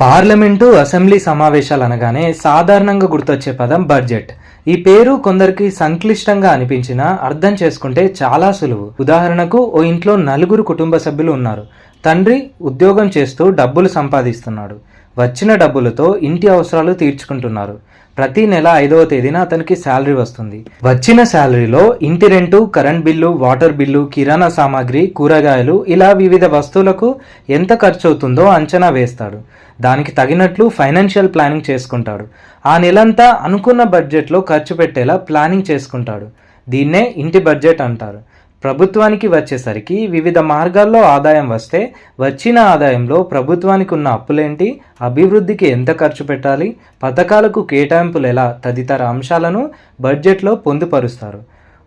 Parliament assembly సమావేశాలు అనగానే సాధారణంగా గుర్తొచ్చే పదం బడ్జెట్. ఈ పేరు కొందరికి సంక్లిష్టంగా అనిపించినా అర్థం చేసుకుంటే చాలా సులువు. ఉదాహరణకు ఓ ఇంట్లో నలుగురు కుటుంబ సభ్యులు ఉన్నారు. తండ్రి ఉద్యోగం చేస్తూ డబ్బులు సంపాదిస్తున్నాడు. వచ్చిన డబ్బులతో ఇంటి అవసరాలు తీర్చుకుంటున్నారు. ప్రతి నెల ఐదవ తేదీన అతనికి శాలరీ వస్తుంది. వచ్చిన శాలరీలో ఇంటి rent current bill water bill కిరాణా సామాగ్రి కూరగాయలు ఇలా వివిధ వస్తువులకు ఎంత ఖర్చు అవుతుందో అంచనా వేస్తాడు. దానికి తగినట్లు ఫైనాన్షియల్ ప్లానింగ్ చేసుకుంటాడు. ఆ నెలంతా అనుకున్న బడ్జెట్లో ఖర్చు పెట్టేలా ప్లానింగ్ చేసుకుంటాడు. దీన్నే ఇంటి బడ్జెట్ అంటారు. ప్రభుత్వానికి వచ్చేసరికి వివిధ మార్గాల్లో ఆదాయం వస్తే వచ్చిన ఆదాయంలో ప్రభుత్వానికి ఉన్న అప్పులేంటి? అభివృద్ధికి ఎంత ఖర్చు పెట్టాలి? పథకాలకు కేటాయింపులు ఎలా? తదితర అంశాలను బడ్జెట్లో పొందుపరుస్తారు.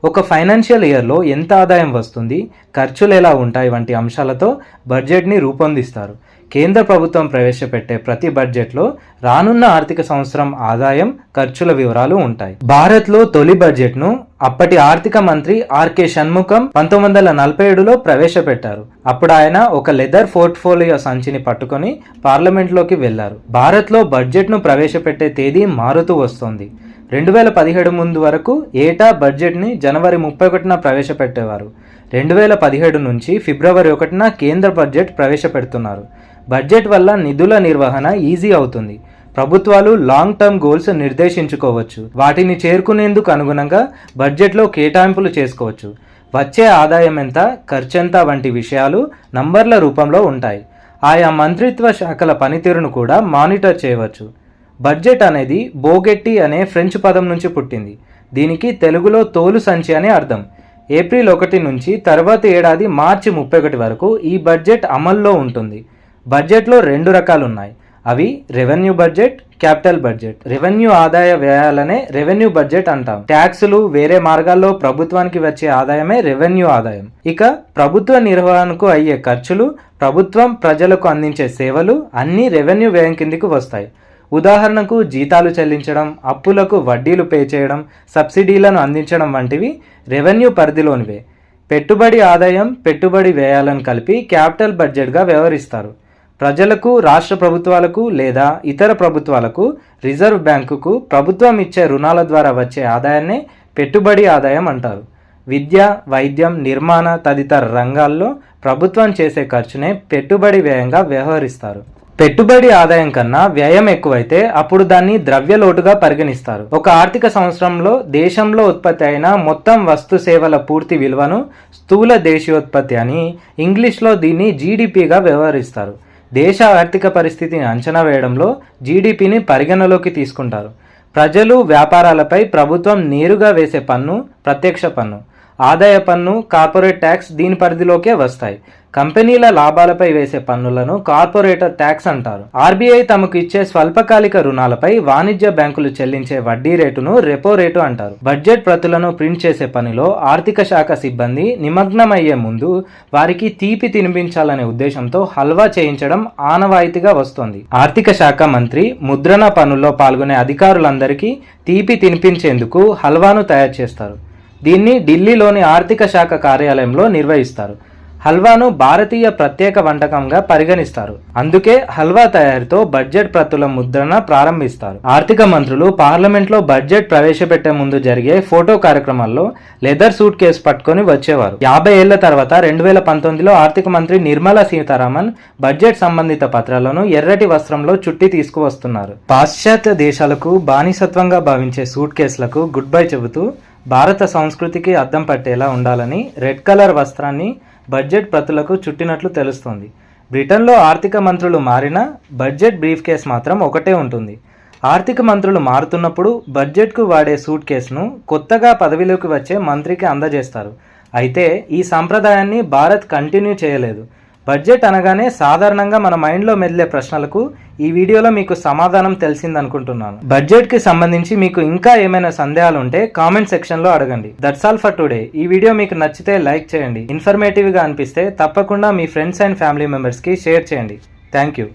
ఒక ఫైనాన్షియల్ ఇయర్లో ఎంత ఆదాయం వస్తుంది? ఖర్చులు ఎలా ఉంటాయి? వంటి అంశాలతో బడ్జెట్ని రూపొందిస్తారు. కేంద్ర ప్రభుత్వం ప్రవేశపెట్టే ప్రతి బడ్జెట్లో రానున్న ఆర్థిక సంవత్సరం ఆదాయం ఖర్చుల వివరాలు ఉంటాయి. భారత్లో తొలి బడ్జెట్ను అప్పటి ఆర్థిక మంత్రి ఆర్కే షణ్ముఖం పంతొమ్మిది వందల నలభై ఏడులో ప్రవేశపెట్టారు. అప్పుడు ఆయన ఒక లెదర్ పోర్ట్ఫోలియో సంచిని పట్టుకొని పార్లమెంట్లోకి వెళ్ళారు భారత్లో బడ్జెట్ను ప్రవేశపెట్టే తేదీ మారుతూ వస్తోంది. రెండు వేల పదిహేడు ముందు వరకు ఏటా బడ్జెట్ని జనవరి ముప్పై ఒకటిన ప్రవేశపెట్టేవారు. రెండు వేల పదిహేడు నుంచి ఫిబ్రవరి ఒకటిన కేంద్ర బడ్జెట్ ప్రవేశపెడుతున్నారు. బడ్జెట్ వల్ల నిధుల నిర్వహణ ఈజీ అవుతుంది. ప్రభుత్వాలు లాంగ్ టర్మ్ గోల్స్ నిర్దేశించుకోవచ్చు. వాటిని చేరుకునేందుకు అనుగుణంగా బడ్జెట్లో కేటాయింపులు చేసుకోవచ్చు. వచ్చే ఆదాయం ఎంత ఖర్చెంత వంటి విషయాలు నంబర్ల రూపంలో ఉంటాయి. ఆయా మంత్రిత్వ శాఖల పనితీరును కూడా మానిటర్ చేయవచ్చు. బడ్జెట్ అనేది బోగెట్టి అనే ఫ్రెంచ్ పదం నుంచి పుట్టింది. దీనికి తెలుగులో తోలు సంచి అని అర్థం. ఏప్రిల్ ఒకటి నుంచి తర్వాత ఏడాది మార్చి ముప్పై ఒకటి వరకు ఈ బడ్జెట్ అమల్లో ఉంటుంది. బడ్జెట్లో రెండు రకాలు ఉన్నాయి అవి revenue budget capital budget. Revenue ఆదాయ వ్యయాలనే రెవెన్యూ బడ్జెట్ అంటాం. ట్యాక్సులు వేరే మార్గాల్లో ప్రభుత్వానికి వచ్చే ఆదాయమే రెవెన్యూ ఆదాయం. ఇక ప్రభుత్వ నిర్వహణకు అయ్యే ఖర్చులు ప్రభుత్వం ప్రజలకు అందించే సేవలు అన్నీ రెవెన్యూ వ్యయం కిందికి వస్తాయి. ఉదాహరణకు జీతాలు చెల్లించడం అప్పులకు వడ్డీలు పే చేయడం సబ్సిడీలను అందించడం వంటివి రెవెన్యూ పరిధిలోనివే. పెట్టుబడి ఆదాయం పెట్టుబడి వ్యయాలను కలిపి క్యాపిటల్ బడ్జెట్గా వ్యవహరిస్తారు. ప్రజలకు రాష్ట్ర ప్రభుత్వాలకు లేదా ఇతర ప్రభుత్వాలకు రిజర్వ్ బ్యాంకుకు ప్రభుత్వం ఇచ్చే రుణాల ద్వారా వచ్చే ఆదాయాన్నే పెట్టుబడి ఆదాయం అంటారు. విద్య వైద్యం నిర్మాణ తదితర రంగాల్లో ప్రభుత్వం చేసే ఖర్చునే పెట్టుబడి వ్యయంగా వ్యవహరిస్తారు. పెట్టుబడి ఆదాయం కన్నా వ్యయం ఎక్కువైతే అప్పుడు దాన్ని ద్రవ్యలోటుగా పరిగణిస్తారు. ఒక ఆర్థిక సంవత్సరంలో దేశంలో ఉత్పత్తి అయిన మొత్తం వస్తు సేవల పూర్తి విలువను స్థూల దేశీయోత్పత్తి అని ఇంగ్లీష్లో దీన్ని జీడిపిగా వ్యవహరిస్తారు. దేశ ఆర్థిక పరిస్థితిని అంచనా వేయడంలో జీడిపిని పరిగణలోకి తీసుకుంటారు. ప్రజలు వ్యాపారాలపై ప్రభుత్వం నేరుగా వేసే పన్ను ప్రత్యక్ష పన్ను ఆదాయ పన్ను కార్పొరేట్ ట్యాక్స్ దీని పరిధిలోకే వస్తాయి. కంపెనీల లాభాలపై వేసే పన్నులను కార్పొరేటర్ ట్యాక్స్ అంటారు. ఆర్బీఐ తమకు ఇచ్చే స్వల్పకాలిక రుణాలపై వాణిజ్య బ్యాంకులు చెల్లించే వడ్డీ రేటును రెపో రేటు అంటారు. బడ్జెట్ ప్రతులను ప్రింట్ చేసే పనిలో ఆర్థిక శాఖ సిబ్బంది నిమగ్నమయ్యే ముందు వారికి తీపి తినిపించాలనే ఉద్దేశంతో హల్వా చేయించడం ఆనవాయితీగా వస్తోంది. ఆర్థిక శాఖ మంత్రి ముద్రణ పనుల్లో పాల్గొనే అధికారులందరికీ తీపి తినిపించేందుకు హల్వాను తయారు చేస్తారు. దీన్ని ఢిల్లీలోని ఆర్థిక శాఖ కార్యాలయంలో నిర్వహిస్తారు. హల్వాను భారతీయ ప్రత్యేక వంటకంగా పరిగణిస్తారు. అందుకే హల్వా తయారీతో బడ్జెట్ ప్రతుల ముద్రణ ప్రారంభిస్తారు. ఆర్థిక మంత్రులు పార్లమెంట్లో బడ్జెట్ ప్రవేశపెట్టే ముందు జరిగే ఫోటో కార్యక్రమాల్లో లెదర్ సూట్ కేసు పట్టుకొని వచ్చేవారు. యాభై ఏళ్ళ తర్వాత రెండు వేల పంతొమ్మిదిలో ఆర్థిక మంత్రి నిర్మలా సీతారామన్ బడ్జెట్ సంబంధిత పత్రాలను ఎర్రటి వస్త్రంలో చుట్టి తీసుకువస్తున్నారు. పాశ్చాత్య దేశాలకు బానిసత్వంగా భావించే సూట్ కేసులకు గుడ్ బై చెబుతూ భారత సంస్కృతికి అద్దం పట్టేలా ఉండాలని రెడ్ కలర్ వస్త్రాన్ని బడ్జెట్ ప్రతులకు చుట్టినట్లు తెలుస్తోంది. బ్రిటన్లో ఆర్థిక మంత్రులు మారినా బడ్జెట్ బ్రీఫ్ కేస్ మాత్రం ఒకటే ఉంటుంది. ఆర్థిక మంత్రులు మారుతున్నప్పుడు బడ్జెట్కు వాడే సూట్ కేసును కొత్తగా పదవిలోకి వచ్చే మంత్రికి అందజేస్తారు. అయితే ఈ సంప్రదాయాన్ని భారత్ కంటిన్యూ చేయలేదు. బడ్జెట్ అనగానే సాధారణంగా మన మైండ్లో మెదిలే ప్రశ్నలకు ఈ వీడియోలో మీకు సమాధానం తెలిసిందనుకుంటున్నాను. బడ్జెట్కి సంబంధించి మీకు ఇంకా ఏమైనా సందేహాలు ఉంటే కామెంట్ సెక్షన్లో అడగండి. దట్స్ ఆల్ ఫర్ టుడే ఈ వీడియో మీకు నచ్చితే లైక్ చేయండి. ఇన్ఫర్మేటివ్గా అనిపిస్తే తప్పకుండా మీ ఫ్రెండ్స్ అండ్ ఫ్యామిలీ మెంబర్స్కి షేర్ చేయండి. Thank you